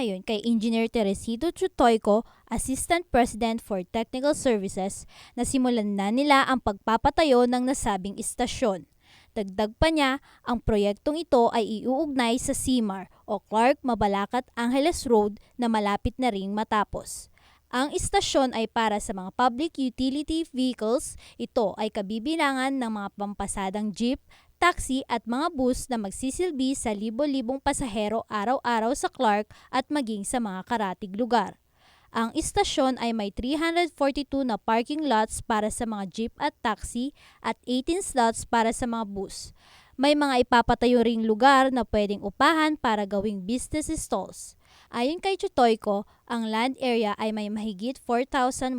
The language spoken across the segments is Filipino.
Ayon kay Engineer Teresito Chutoyko, Assistant President for Technical Services, nasimulan na nila ang pagpapatayo ng nasabing istasyon. Dagdag pa niya, ang proyektong ito ay iuugnay sa CMAR o Clark Mabalacat Angeles Road na malapit na ring matapos. Ang istasyon ay para sa mga public utility vehicles. Ito ay kabibilangan ng mga pampasadang jeep, taxi at mga bus na magsisilbi sa libo-libong pasahero araw-araw sa Clark at maging sa mga karatig lugar. Ang istasyon ay may 342 na parking lots para sa mga jeep at taxi at 18 slots para sa mga bus. May mga ipapatayo ring lugar na pwedeng upahan para gawing business stalls. Ayon kay Chutoyko, ang land area ay may mahigit 4,100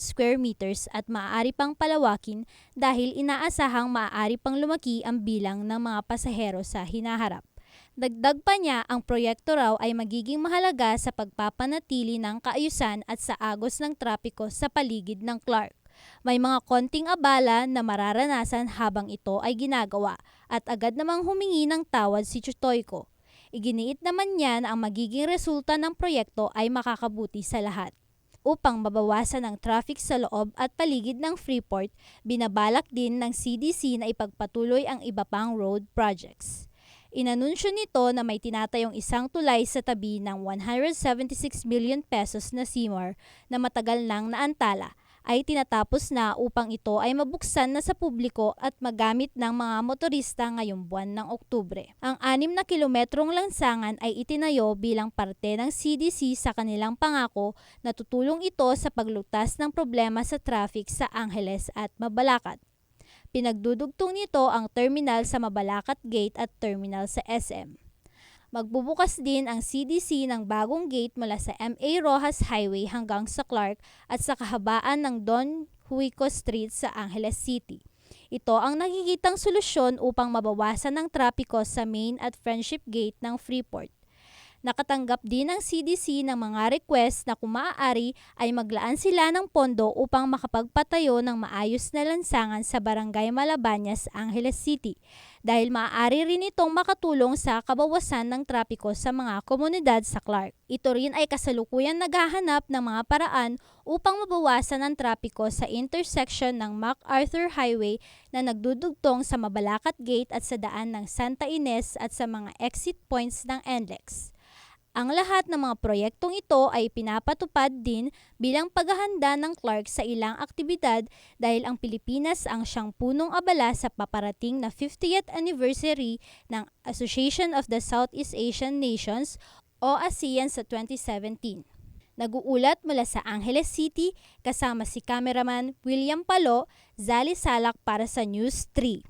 square meters at maaari pang palawakin dahil inaasahang maaari pang lumaki ang bilang ng mga pasahero sa hinaharap. Dagdag pa niya, ang proyekto raw ay magiging mahalaga sa pagpapanatili ng kaayusan at sa agos ng trapiko sa paligid ng Clark. May mga konting abala na mararanasan habang ito ay ginagawa at agad namang humingi ng tawad si Chutoyko. Iginiit naman niya na ang magiging resulta ng proyekto ay makakabuti sa lahat. Upang mabawasan ang traffic sa loob at paligid ng Freeport, binabalak din ng CDC na ipagpatuloy ang iba pang road projects. Inanunsyo nito na may tinatayong isang tulay sa tabi ng 176 million pesos na CMAR na matagal nang naantala ay tinatapos na upang ito ay mabuksan na sa publiko at magamit ng mga motorista ngayong buwan ng Oktubre. Ang anim na kilometrong lansangan ay itinayo bilang parte ng CDC sa kanilang pangako na tutulong ito sa paglutas ng problema sa traffic sa Angeles at Mabalacat. Pinagdudugtong nito ang terminal sa Mabalacat Gate at terminal sa SM. Magbubukas din ang CDC ng bagong gate mula sa MA Rojas Highway hanggang sa Clark at sa kahabaan ng Don Huico Street sa Angeles City. Ito ang nakikitang solusyon upang mabawasan ang trapiko sa Main at Friendship Gate ng Freeport. Nakatanggap din ng CDC ng mga request na kung maaari ay maglaan sila ng pondo upang makapagpatayo ng maayos na lansangan sa Barangay Malabañas, Angeles City dahil maaari rin itong makatulong sa kabawasan ng trapiko sa mga komunidad sa Clark. Ito rin ay kasalukuyan naghahanap ng mga paraan upang mabawasan ang trapiko sa intersection ng MacArthur Highway na nagdudugtong sa Mabalacat Gate at sa daan ng Santa Ines at sa mga exit points ng NLEX. Ang lahat ng mga proyektong ito ay pinapatupad din bilang paghahanda ng Clark sa ilang aktibidad dahil ang Pilipinas ang siyang punong abala sa paparating na 50th anniversary ng Association of the Southeast Asian Nations o ASEAN sa 2017. Nag-uulat mula sa Angeles City kasama si cameraman William Palo, Zali Salak para sa News 3.